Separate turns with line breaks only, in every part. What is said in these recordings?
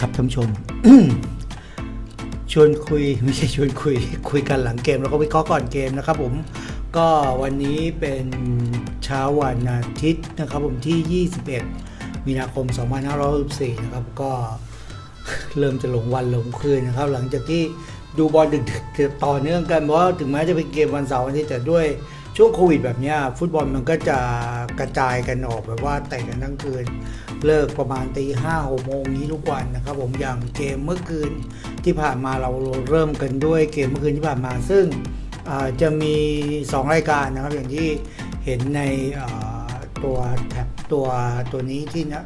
ครับท่านผู้ชม ชวนคุยไม่ใช่ชวนคุย คุยกันหลังเกมแล้วก็วิเคราะห์ก่อนเกมนะครับผมก็วันนี้เป็นเช้าวันอาทิตย์นะครับผมที่ 21 มีนาคม 2564 นะครับ ก็เริ่มจะหลงวันหลงคืนนะครับ หลังจากที่ดูบอลดึกๆต่อเนื่องกันเพราะถึงแม้จะเป็นเกมวันเสาร์วันอาที่แต่ด้วย ช่วงโควิดแบบเนี้ยฟุตบอลมันก็จะกระจายกันออกแบบว่าแต่งกันทั้งคืน เลิกประมาณตีห้าหกโมงนี้ทุกวันนะครับ ผมอย่างเกมเมื่อคืนที่ผ่านมาเราเริ่มกันด้วยเกมเมื่อคืนที่ผ่านมา ซึ่งจะมี 2 รายการนะครับ อย่างที่เห็นในตัวแท็บตัวตัวนี้ที่นะ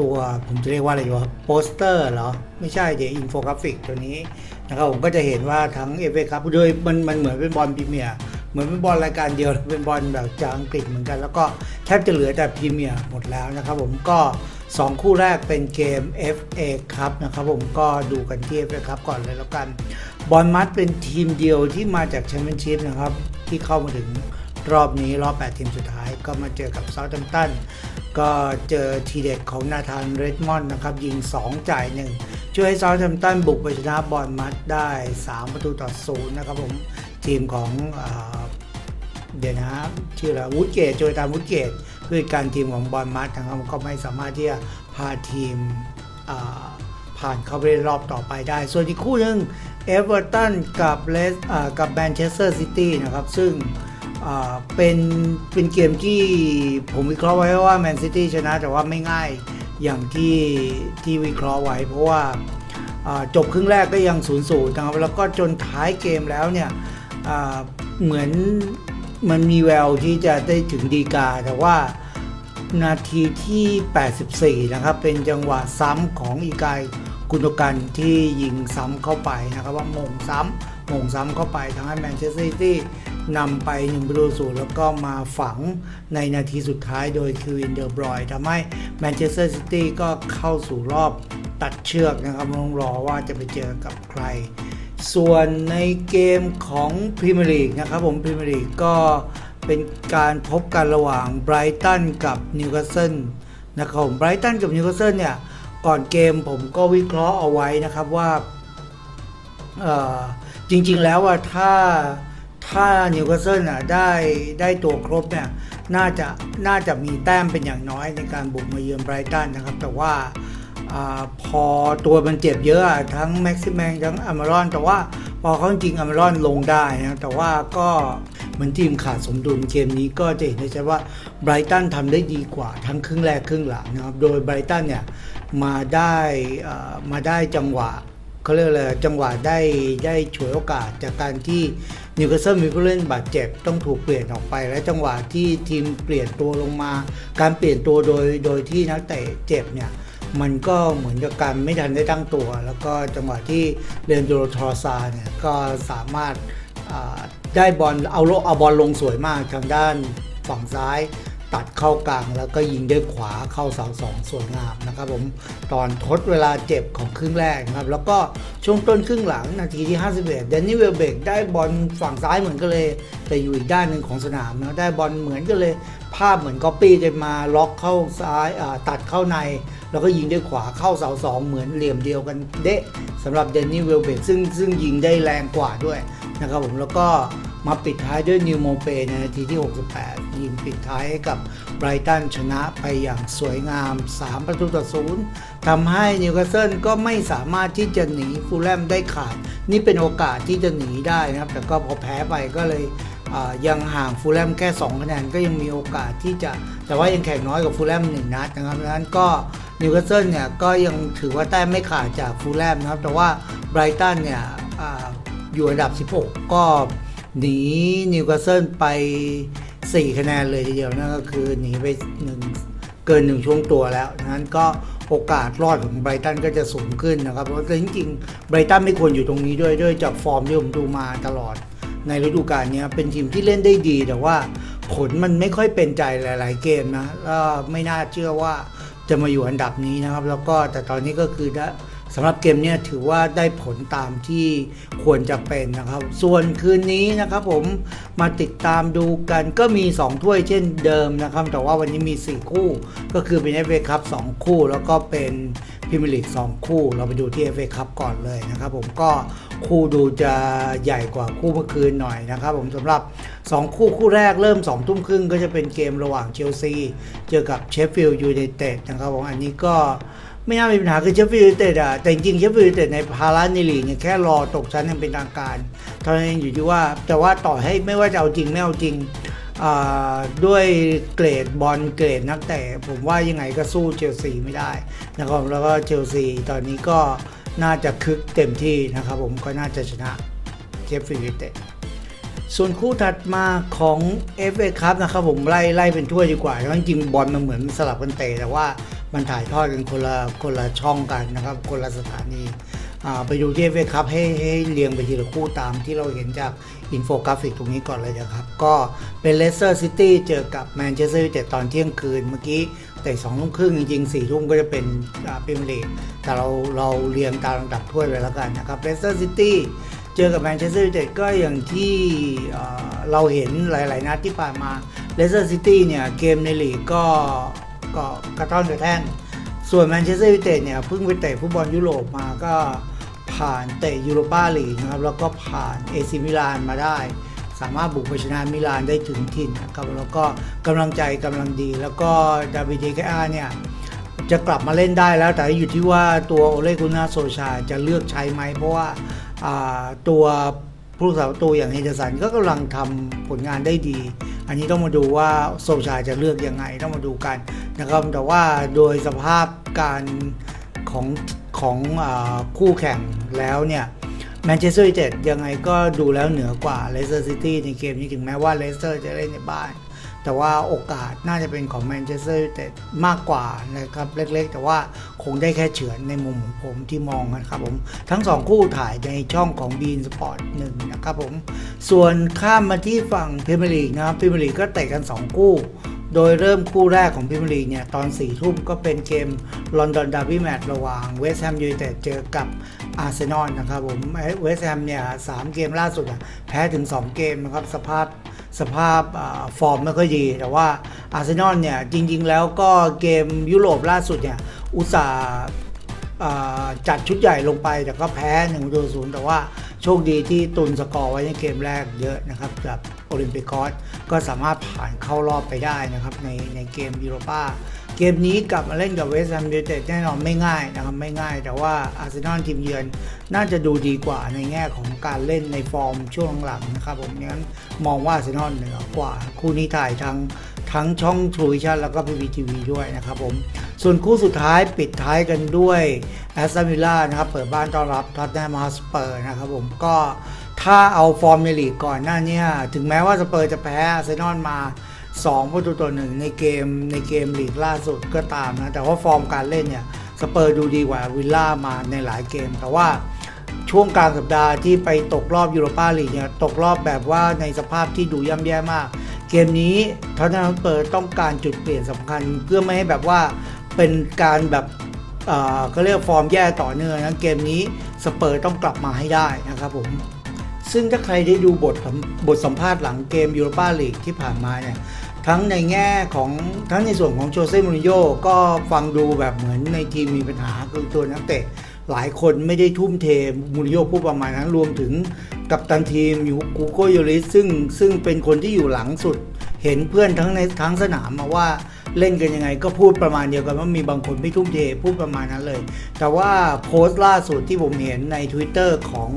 ตัวผมจะเรียกว่าอะไรดีวะโปสเตอร์เหรอ ไม่ใช่เดี๋ยวอินโฟกราฟิกตัวนี้นะครับผมก็จะเห็นว่าทั้งเอฟเอครับโดยมันมันเหมือนเป็นบอลพรีเมียร์ เหมือนเป็นบอลรายการเดียวเป็นบอลแบบจากอังกฤษเหมือนกัน แล้วก็แทบจะเหลือแต่พรีเมียร์หมดแล้วนะครับผมก็ 2 คู่แรกเป็นเกม FA ครับนะครับผมก็ดูกันที่ FA ครับก่อนเลยแล้วกันบอลมัดเป็นทีมเดียวที่มาจากแชมเปี้ยนชิพนะครับที่เข้ามาถึงรอบนี้รอบ 8 ทีมสุดท้ายก็มาเจอกับเซาท์แ m ม t ตันก็เจอทีเด็ดของนาธานเรดมอนด์นะครับ ยิง 2 จ่าย 1 ช่วยให้เซาท์แ m ม t ตันบุกไปชนะบอลมัดได้ 3 ประตูต่อศูนย์นะครับผม ทีมของเดี๋ยวนะชื่ออะไรวูดเกตโจยตามวูดเกตผู้จัดการทีมของบอลมัดนะครับก็ไม่สามารถที่จะพาทีมผ่านเข้าไปในรอบต่อไปได้ ส่วนอีกคู่หนึ่งเอเวอร์ตันกับเลสกับแมนเชสเตอร์ซิตี้นะครับ ซึ่งเป็นเป็นเกมที่ผมวิเคราะห์ไว้ว่าแมนซิตี้ชนะแต่ว่าไม่ง่ายอย่างที่ที่วิเคราะห์ไว้ เพราะว่าจบครึ่งแรกก็ยัง0ูนย์นะครับแล้วก็จนท้ายเกมแล้วเนี่ย เหมือนมันมีแววที่จะได้ถึงดีกา แต่ว่านาทีที่ 84 นะครับ เป็นจังหวะซ้ำของอีกายกุนกันที่ยิงซ้ำเข้าไปนะครับ ว่ามงซ้ำมงซ้ำเข้าไปทำให้แมนเชสเตอร์ซิตี้นำไป1ประตูศูนย์แล้วก็มาฝังในนาทีสุดท้ายโดยคิวินเดอร์บรอยทำให้แมนเชสเตอร์ซิตี้ก็เข้าสู่รอบตัดเชือกนะครับต้องรอว่าจะไปเจอกับใคร ส่วนในเกมของพรีเมียร์ลีกนะครับผมพรีเมียร์ลีกก็เป็นการพบกันระหว่างไบรตันกับนิวคาสเซิลนะครับผมไบรตันกับนิวคาสเซิลเนี่ยก่อนเกมผมก็วิเคราะห์เอาไว้นะครับว่าจริงๆแล้วว่าถ้าถ้านิวคาสเซิลอะได้ได้ตัวครบเนี่ยน่าจะน่าจะมีแต้มเป็นอย่างน้อยในการบุกมาเยือนไบรตันนะครับ แต่ว่า อพอตัวมันเจ็บเยอะทั้งแม็กซิแมงทั้งอามารอน แต่ว่าพอเขาจริงอามารอนลงได้นะแต่ว่าก็เหมือนทีมขาดสมดุลเกมนี้ก็จะเห็นได้ชัดว่าไบรตันทำได้ดีกว่าทั้งครึ่งแรกครึ่งหลังนะครับโดยไบรตันเนี่ยมาได้มาได้จังหวะเขาเรียกอะไรจังหวะได้ได้ฉวยโอกาสจากการที่นิวคาสเซิลมีผู้เล่นบาดเจ็บต้องถูกเปลี่ยนออกไป และจังหวะที่ทีมเปลี่ยนตัวลงมา การเปลี่ยนตัวโดยโดยที่นักเตะเจ็บเนี่ย มันก็เหมือนกับการไม่ทันได้ตั้งตัว แล้วก็จังหวะที่เรนโดโรทอร์ซาเนี่ยก็สามารถได้บอลเอาโลเอาบอลลงสวยมากทางด้านฝั่งซ้าย ตัดเข้ากลางแล้วก็ยิงด้วยขวาเข้าเสาสองสวยงามนะครับผมตอนทดเวลาเจ็บของครึ่งแรกนะครับ แล้วก็ช่วงต้นครึ่งหลังนาทีที่ 51เดนนี่เวลเบกได้บอลฝั่งซ้ายเหมือนกันเลย แต่อยู่อีกด้านหนึ่งของสนามนะได้บอลเหมือนกันเลยภาพเหมือนก๊อปปี้กันมาล็อกเข้าซ้ายตัดเข้าใน แล้วก็ยิงด้วยขวาเข้าเสาสองเหมือนเหลี่ยมเดียวกันเดะสำหรับเดนนี่เวลเบกซึ่งซึ่งยิงได้แรงกว่าด้วยนะครับผมแล้วก็มาปิดท้ายด้วยนิวโมเปในนาทีที่ 68 ยิงปิดท้ายให้กับไบรตันชนะไปอย่างสวยงาม 3 ประตูต่อศูนย์ทำให้นิวคาสเซิลก็ไม่สามารถที่จะหนีฟูลแลมได้ขาด นี่เป็นโอกาสที่จะหนีได้นะครับ แต่ก็พอแพ้ไปก็เลย ยังห่างฟูลแลมแค่2คะแนนก็ยังมีโอกาสที่จะแต่ว่ายังแข่งน้อยกว่าฟูลแลมหนึ่งนัดนะครับดังนั้นก็นิวคาสเซิลเนี่ยก็ยังถือว่าแต้มไม่ขาดจากฟูลแลมนะครับแต่ว่าไบรตันเนี่ยออยู่อันดับ 16 ก็หนีนิวคาสเซิลไป 4 คะแนนเลยทีเดียวนั่นก็คือหนีไปหนึ่งเกินหนึ่งช่วงตัวแล้วดังนั้นก็โอกาสรอดของไบรตันก็จะสูงขึ้นนะครับเพราะจริงๆไบรตันไม่ควรอยู่ตรงนี้ด้วยด้วยจากฟอร์มที่ผมดูมาตลอด ในฤดูกาลนี้เป็นทีมที่เล่นได้ดี แต่ว่าผลมันไม่ค่อยเป็นใจหลาย ๆ เกมนะแล้วไม่น่าเชื่อว่าจะมาอยู่อันดับนี้นะครับ แล้วก็แต่ตอนนี้ก็คือสำหรับเกมนี้ถือว่าได้ผลตามที่ควรจะเป็นนะครับ ส่วนคืนนี้นะครับผมมาติดตามดูกันก็มี 2 ถ้วยเช่นเดิมนะครับ แต่ว่าวันนี้มี 4 คู่ ก็คือเป็น FA ครับ2คู่ แล้วก็เป็น พรีเมียร์ลีก2คู่ เราไปดูที่ FA คัพก่อนเลยนะครับผมก็คู่ดูจะใหญ่กว่าคู่เมื่อคืนหน่อยนะครับผมสำหรับ 2 คู่คู่แรกเริ่ม2ทุ่มครึ่งก็จะเป็นเกมระหว่างเชลซีเจอกับเชฟฟิลด์ยูไนเต็ดนะครับผมอันนี้ก็ไม่น่ามีปัญหาคือเชฟฟิลด์ยูไนเต็ดอะแต่จริงเชฟฟิลด์ยูไนเต็ดในภาระในลีกเนี่ยแค่รอตกชั้นยังเป็นทางการเท่านั้นอยู่ที่ว่าแต่ว่าต่อให้ไม่ว่าจะเอาจริงไม่เอาจริง ด้วยเกรดบอลเกรดนักเตะผมว่ายังไงก็สู้เชลซีไม่ได้นะครับแล้วก็เชลซีตอนนี้ก็น่าจะคึกเต็มที่นะครับผมก็น่าจะชนะเชฟฟิลด์เต็ดส่วนคู่ถัดมาของ FA ครับนะครับผมไล่ไล่เป็นถ้วยดีกว่าเพราะจริงบอลมันเหมือนสลับกันเตะแต่ว่ามันถ่ายทอดกันคนละคนละช่องกันนะครับคนละสถานี ไปดูที่เอฟเอคัพให้ให้เรียงไปทีละคู่ตามที่เราเห็นจากอินโฟกราฟิกตรงนี้ก่อนเลยนะครับ ก็เป็นเลสเตอร์ซิตี้เจอกับแมนเชสเตอร์ยูไนเต็ดตอนเที่ยงคืนเมื่อกี้แต่สองทุ่มครึ่งจริงๆสี่ทุ่มก็จะเป็นพรีเมียร์ลีกแต่เราเราเรียงตามลำดับถ้วยไปแล้วกันนะครับเลสเตอร์ซิตี้เจอกับแมนเชสเตอร์ยูไนเต็ดก็อย่างที่เราเห็นหลาย ๆ นัดที่ผ่านมาเลสเตอร์ซิตี้เนี่ยเกมในลีกก็ก็กระท่อนกระแท่น ส่วนแมนเชสเตอร์ยูไนเต็ดเนี่ยเพิ่งไปเตะฟุตบอลยุโรปมาก็ผ่านเตะยูโรปาลีกนะครับแล้วก็ผ่านเอซิมิลานมาได้ สามารถบุกไปชนะมิลานได้ถึงถิ่นนะครับแล้วก็กำลังใจกำลังดี แล้วก็ดาวิดเดกอาเนี่ยจะกลับมาเล่นได้แล้วแต่อยู่ที่ว่าตัวโอเลกุนาโซชาจะเลือกใช้ไหมเพราะว่าอ่าตัว ผู้รักษาประตูอย่างเฮนเดอร์สันก็กำลังทำผลงานได้ดี อันนี้ต้องมาดูว่าโซชาจะเลือกยังไงต้องมาดูกันนะครับแต่ว่าโดยสภาพการของของอคู่แข่งแล้วเนี่ยแมนเชสเตอร์ยูไนเต็ดยังไงก็ดูแล้วเหนือกว่าเลสเตอร์ซิตี้ในเกมนี้ถึงแม้ว่าเลสเตอร์จะเล่นในบ้าน แต่ว่าโอกาสน่าจะเป็นของแมนเชสเตอร์ยูไนเต็ดมากกว่านะครับเล็กๆ แต่ว่าคงได้แค่เฉือนในมุมของผมที่มองนะครับผมทั้ง 2 คู่ถ่ายในช่องของ Bean Sport 1นะครับผมส่วนข้ามมาที่ฝั่งพรีเมียร์ลีกนะครับพรีเมียร์ลีกก็เตะกัน 2 คู่โดยเริ่มคู่แรกของพรีเมียร์ลีเนี่ย ตอน4ทุ่มก็เป็นเกมลอนดอนดาร์บี้แมตช์ระหว่างเวสต์แฮมยูไนเต็ดเจอกับอาร์เซนอลนะครับผมเวสต์แฮมเนี่ยสามเกมล่าสุดอะแพ้ถึง 2 เกมนะครับ สภาพ สภาพฟอร์มไม่ค่อยดี แต่ว่าอาร์เซนอลเนี่ย จริง ๆ แล้วก็เกมยุโรปล่าสุดเนี่ย อุตส่าห์จัดชุดใหญ่ลงไป แต่ก็แพ้1นึ่งตัวศูนย์แต่ว่าโชคดีที่ตุนสกอร์ไว้ในเกมแรกเยอะนะครับกับโอลิมปิกอสก็สามารถผ่านเข้ารอบไปได้นะครับในในเกมยูโรป้า เกมนี้กลับมาเล่นกับเวสต์แฮมยูไนเต็ดแน่นอนไม่ง่ายนะครับไม่ง่าย แต่ว่าอาร์เซนอลทีมเยือนน่าจะดูดีกว่าในแง่ของการเล่นในฟอร์มช่วงหลังนะครับผมงั้นมองว่าอาร์เซนอลเหนือกว่า คู่นี้ถ่ายทั้งทั้งช่อง True Vision แล้วก็ PPTV ด้วยนะครับผมส่วนคู่สุดท้ายปิดท้ายกันด้วยแอสตันวิลล่านะครับเปิดบ้านต้อนรับท็อตแนมฮอสเปอร์นะครับผมก็ถ้าเอาฟอร์มในลีกก่อนหน้าเนี้ถึงแม้ว่าสเปอร์จะแพ้อาร์เซนอลมา 2ประตูต่อหนึ่งในเกมในเกมลีกล่าสุดก็ตามนะ แต่ว่าฟอร์มการเล่นเนี่ยสเปอร์ดูดีกว่าวิลล่ามาในหลายเกม แต่ว่าช่วงกลางสัปดาห์ที่ไปตกรอบยูโรปาลีกเนี่ยตกรอบแบบว่าในสภาพที่ดูย่ำแย่มาก เกมนี้ทอตแนมสเปอร์ต้องการจุดเปลี่ยนสำคัญ เพื่อไม่ให้แบบว่าเป็นการแบบเอ่อเขาเรียกฟอร์มแย่ต่อเนื่องนะเกมนี้สเปอร์ต้องกลับมาให้ได้นะครับผม ซึ่งถ้าใครได้ดูบทบทสัมภาษณ์หลังเกมยูโรปาลีกที่ผ่านมาเนี่ยทั้งในแง่ของทั้งในส่วนของโจเซ่มูรินโญ่ก็ฟังดูแบบเหมือนในทีมมีปัญหาคือตัวนักเตะหลายคนไม่ได้ทุ่มเทมูรินโญ่พูดประมาณนั้นรวมถึงกับตันทีมอยู่กูโกโยริซึ่งซึ่งเป็นคนที่อยู่หลังสุด เห็นเพื่อนทั้งในทั้งสนามมาว่าเล่นกันยังไงก็พูดประมาณเดียวกันว่ามีบางคนไม่ทุ่มเทพูดประมาณนั้นเลย แต่ว่าโพสต์ล่าสุดที่ผมเห็นใน Twitter ของ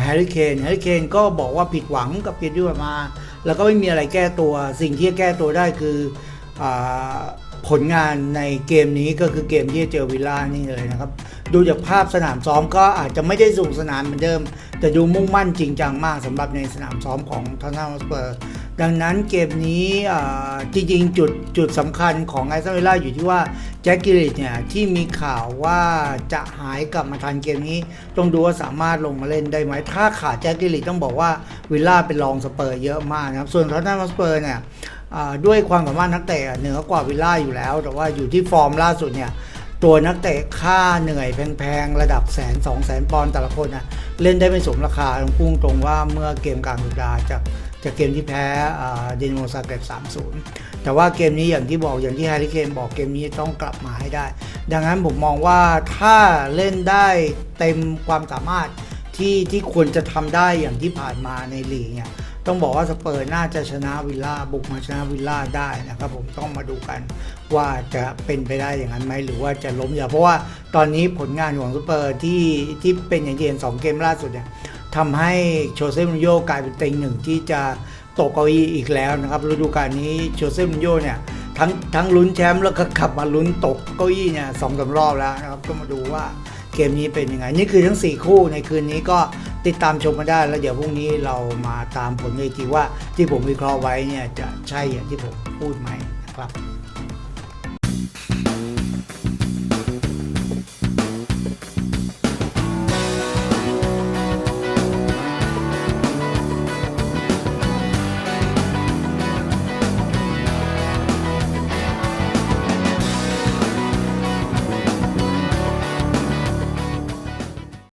แฮร์รี่เคนแฮร์รี่เคนก็บอกว่าผิดหวังกับเกมที่ผ่านมา แล้วก็ไม่มีอะไรแก้ตัว สิ่งที่แก้ตัวได้คืออผลงานในเกมนี้ก็คือเกมที่เจอวิลล่านี่เลยนะครับ ดูจากภาพสนามซ้อมก็อาจจะไม่ได้สูงสนามเหมือนเดิม แต่ดูมุ่งมั่นจริงจังมากสำหรับในสนามซ้อมของทอนนัลสเปอร์ ดังนั้นเกมนี้อ่จริงๆ จุดจุดสำคัญของไอซ์วิล่าอยู่ที่ว่าแจ็คกิลิตเนี่ยที่มีข่าวว่าจะหายกลับมาทันเกมนี้ ต้องดูว่าสามารถลงมาเล่นได้ไหม ถ้าขาดแจ็คกิลิตต้องบอกว่าวิลล่าเป็นรองสเปอร์เยอะมากนะครับ ส่วนทอนนัมสเปอร์เนี่ยด้วยความสามารถนักเตะเหนือกว่าวิลล่าอยู่แล้ว แต่ว่าอยู่ที่ฟอร์มล่าสุดเนี่ยตัวนักเตะค่าเหนื่อยแพงๆ ระดับแสนสองแสนปอนด์แต่ละคนนะเล่นได้ไม่สมราคาต้องพุ่งตรงว่าเมื่อเกมกลางสัปดาห์จาก จากเกมที่แพ้ดินโมซาเกรบ3-0แต่ว่าเกมนี้อย่างที่บอกอย่างที่แฮร์รี่เคนบอกเกมนี้ต้องกลับมาให้ได้ ดังนั้นผมมองว่าถ้าเล่นได้เต็มความสามารถที่ที่ควรจะทำได้อย่างที่ผ่านมาในลีกเนี่ยต้องบอกว่าสเปอร์น่าจะชนะวิลล่าบุกมาชนะวิลล่าได้นะครับผมต้องมาดูกันว่าจะเป็นไปได้อย่างนั้นไหมหรือว่าจะล้มอย่าเพราะว่าตอนนี้ผลงานของสเปอร์ที่ที่เป็นอย่างที่เห็นสองเกมล่าสุดเนี่ย ทำให้โชเซ่มูรินโญ่กลายเป็นเต็งหนึ่งที่จะตกเก้าอี้อีกแล้วนะครับฤดูกาลนี้โชเซ่มูรินโญ่เนี่ยทั้งทั้งลุ้นแชมป์แล้วก็กลับมาลุ้นตกเก้าอี้เนี่ยสองสารอบแล้วนะครับ ก็มาดูว่าเกมนี้เป็นยังไง นี่คือทั้ง 4 คู่ในคืนนี้ก็ติดตามชมมาได้แล้วเดี๋ยวพรุ่งนี้เรามาตามผลเลยทีว่าที่ผมวิเคราะห์ไว้เนี่ยจะใช่อย่างที่ผมพูดไหมนะครับ